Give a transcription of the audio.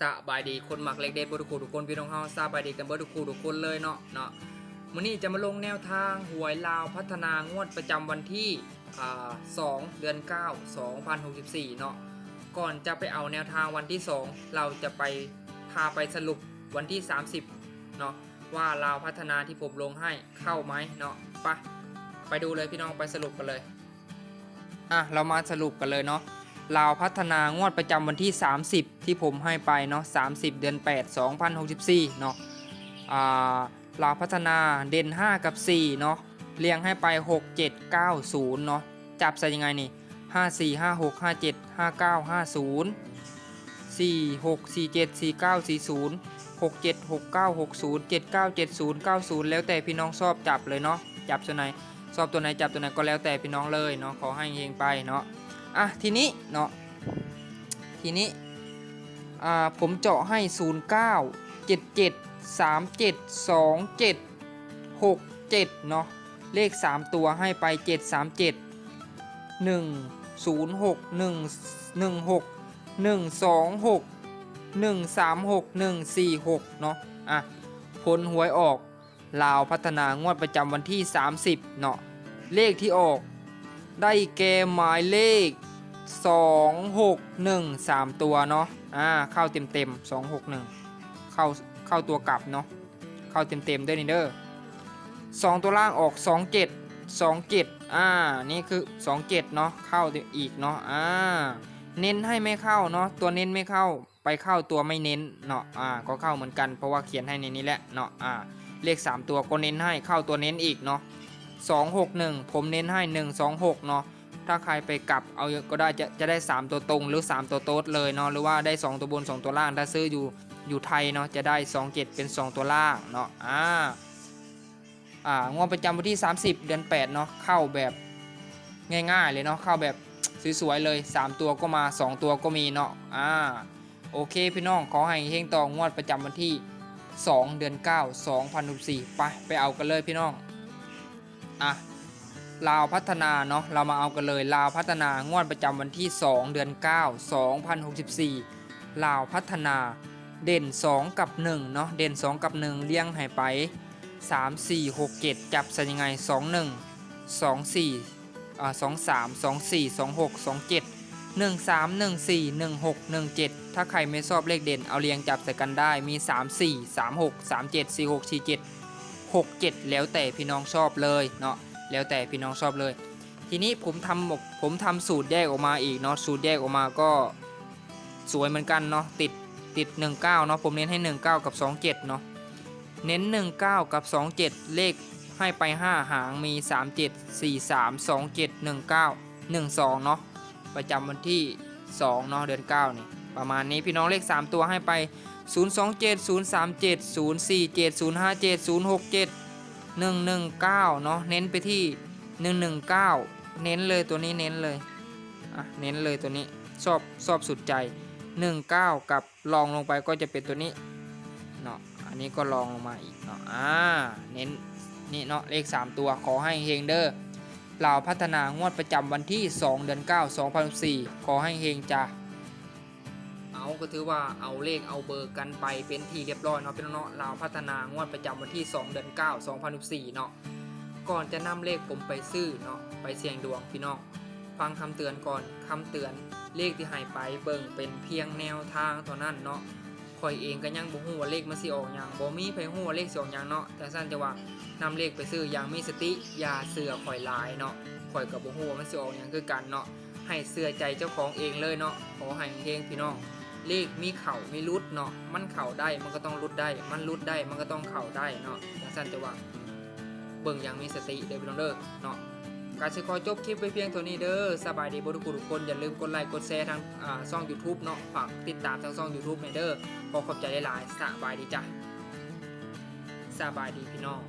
สบายดีคนหมักเล็กเด็ดบทุกคู่ทุกคนพี่น้องเฮาสบายดีกันเบิดทุกคู่ทุกคนเลยเนาะเนาะมื้อนี้จะมาลงแนวทางหวยลาวพัฒนางวดประจำวันที่อ่า2เดือน9 2064เนาะก่อนจะไปเอาแนวทางวันที่ 2 เราจะไปพาไปสรุปวันที่ 30เนาะว่าลาวพัฒนาที่ผมลงให้เข้าไหมเนาะไปะไปดูเลยพี่น้องไปสรุปกันเลยอะเรามาสรุปกันเลยเนาะ ลาวพัฒนางวดประจำวันที่ 30 ที่ผมให้ไปเนาะ30 เดือน 8 2064 เนาะอ่าลาวพัฒนาเด่น 5 กับ 4 เนาะเรียงให้ไป 6 7 9 0 เนาะจับใส่ยังไงนี่ 5 4 5 6 5 7 5 9 5 0 4 6 4 7 4 9 4 0 6 7 6 9 6 0 7 9 7 0 9 0 แล้วแต่พี่น้องชอบจับเลยเนาะจับตัวไหนชอบตัวไหนจับตัวไหนก็แล้วแต่พี่น้องเลยเนาะขอให้เฮงไปเนาะ อะทีนี้เนาะทีนี้อ่าผมเจาะให้ 0 9 7 7 3 7 2 7 6 7เนาะเลข 3 ตัวให้ไป 7 3 7 1 0 6 1 1 6 1 2 6 1 3 6 1 4 6เนาะอะผลหวยออกลาวพัฒนางวดประจำวันที่ 30 เนาะเลขที่ออก ได้แก่หมายเลข 2 6 1 3 ตัวเนาะอ่าเข้าเต็มเต็ม2 6 1 เข้าเข้าตัวกลับเนาะเข้าเต็มเต็มด้วยนี่เด้อสองตัวล่างออก 2 7 2 7อ่านี่คือ 2 7เนาะเข้าอีกเนาะอ่าเน้นให้ไม่เข้าเนาะตัวเน้นไม่เข้าไปเข้าตัวไม่เน้นเนาะอ่าก็เข้าเหมือนกันเพราะว่าเขียนให้ในนี้แหละเนาะอ่าเลข 3 ตัวก็เน้นให้เข้าตัวเน้นอีกเนาะ 261 ผมเน้นให้ 126 เนาะถ้าใครไปกลับเอาก็ได้จะจะได้ 3 ตัวตรงหรือ 3 ตัวโต๊ดเลยเนาะหรือว่าได้ 2 ตัวบน 2 ตัวล่างถ้าซื้ออยู่อยู่ไทยเนาะจะได้ 2 7 เป็น 2 ตัวล่างเนาะอ่าอ่างวดประจำวันที่ 30 เดือน 8 เนาะเข้าแบบง่ายๆเลยเนาะเข้าแบบสวยๆเลย 3 ตัวก็มา 2 ตัวก็มีเนาะอ่าโอเคพี่น้องขอให้เฮงต่องวดประจำวันที่ 2 เดือน 9 2014ไปไปเอากันเลยพี่น้อง อะลาวพัฒนาเนาะเรามาเอากันเลยลาวพัฒนางวดประจำวันที่ 2 เดือน 9 2064ลาวพัฒนาเด่น 2 กับ1เนาะเด่น 2 กับ 1 เลี้ยงให้ไป 3 4 6 7 จับใส่ยังไง 2 1 2 4อ่า2 3 2 4 2 6 2 7 1 3 1 4 1 6 1 7 ถ้าใครไม่ชอบเลขเด่นเอาเรียงจับใส่กันได้มี 3 4 3 6 3 7 4 6 4 7 6 7 แล้วแต่พี่น้องชอบเลยเนาะแล้วแต่พี่น้องชอบเลย ทีนี้ผมทำผมทำสูตรแยกออกมาอีกเนาะสูตรแยกออกมาก็สวยเหมือนกันเนาะติดติด 19เนาะผมเน้นให้ 19 กับ 27เนาะเน้น 19 กับ 27 เลขให้ไป 5 หางมี 37 43 27 19 12เนาะประจำวันที่2เนาะเดือน9นี่ประมาณนี้พี่น้องเลข 3 ตัวให้ไป 027 037 047 057 067 119เนาะเน้นไปที่ 119 เน้นเลยตัวนี้เน้นเลยอะเน้นเลยตัวนี้ชอบชอบสุดใจ 19 กับลองลงไปก็จะเป็นตัวนี้เนาะอันนี้ก็ลองลงมาอีกเนาะอ่าเน้นนี่เนาะเลข 3 ตัวขอให้เฮงเด้อเราพัฒนางวดประจำวันที่ 2 เดือน 9 2004ขอให้เฮงจ้า เอาก็ถือว่าเอาเลขเอาเบอร์กันไปเป็นที่เรียบร้อยเนาะพี่น้องเนาะเราพัฒนางวดประจำวันที่ 2 เดือน 9 2014เนาะก่อนจะนำเลขผมไปซื้อเนาะไปเสี่ยงดวงพี่น้องฟังคำเตือนก่อนคำเตือนเลขที่หายไปเบิ่งเป็นเพียงแนวทางเท่านั้นเนาะคอยเองก็ยังบ่ฮู้ว่าเลขมันสิออกหยังบ่มีไผฮู้ว่าเลขสิออกหยังเนาะแต่สั้นจะว่านำเลขไปซื้ออย่างมีสติอย่าเสือข่อยลายเนาะข่อยก็บ่ฮู้ว่ามันสิออกหยังคือกันเนาะให้เสือใจเจ้าของเองเลยเนาะขอให้เฮงพี่น้อง เลขมีเข่ามีรุดเนาะมันเข่าได้มันก็ต้องรุดได้ มันรุดได้มันก็ต้องเข่าได้เนาะอย่างสั้นจะว่าเบิ่งอย่างมีสติเด้อพี่น้องเด้อเนาะการจะขอจบคลิปไปเพียงเท่านี้เด้อสบายดีบ่ทุกทุกคนอย่าลืมกดไลค์กดแชร์ทางอ่าช่อง YouTube เนาะฝากติดตามทางช่อง YouTube หน่อยเด้อขอขอบใจหลายๆสบายดีจ้ะสบายดีพี่น้อง